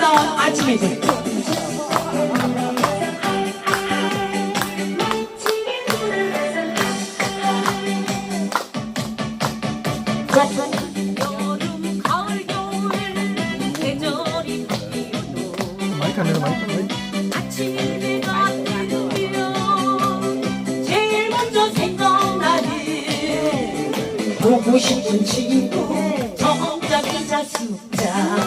아름다운 아침이들 여름, 가을, 겨울 계절이 바뀌어도 마이크 안 내려 마이크 마이크 아침해가 뜨면 제일 먼저 생각나는 보고 싶은 친구 정자 기자 숫자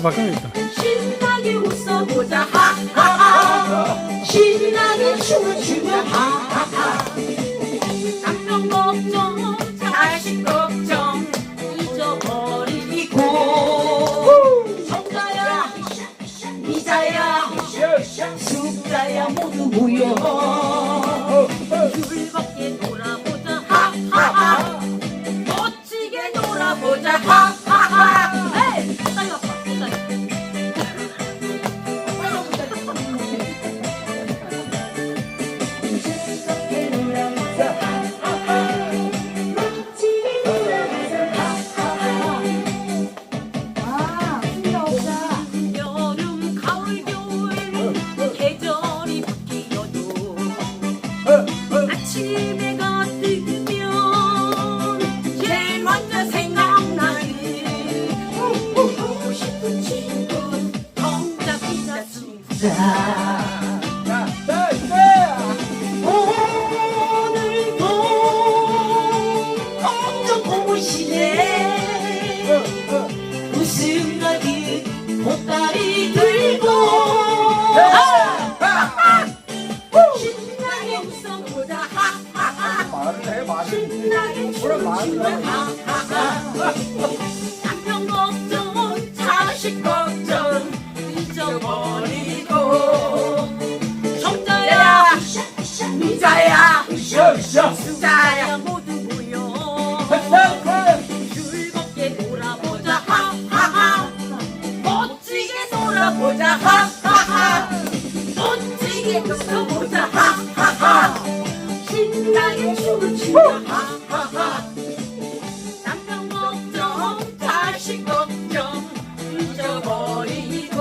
어, 마이크 바꿔야겠다 신나게 웃어보자. 하하하. 신나게 춤을 추며 하하하. 남편 걱정 자식 걱정 잊어버리고. 성자야 미자야 숫자야 모두 모여 아침해가 뜨면 제일 먼저 생각나는 보고 싶은 친구 정작 기자 친구 신나게 춤추며 하하하 남편 걱정 자식 걱정. 잊어버리고. 정자야. 미자야. 수자야. 모두 모여. 즐겁게 놀아보자. 하하하. 멋지게 놀아보자. 하하하 나게 춤을 추며 하하하. 남편 걱정 자식 걱정 잊어버리고.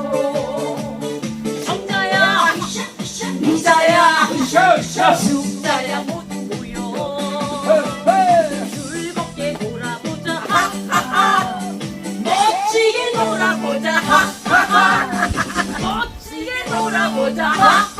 성자야. 미자야. 숫자야 모두 모여 즐겁게 놀아보자. 하하하. 멋지게 놀아보자. 하하하. 멋지게 놀아보자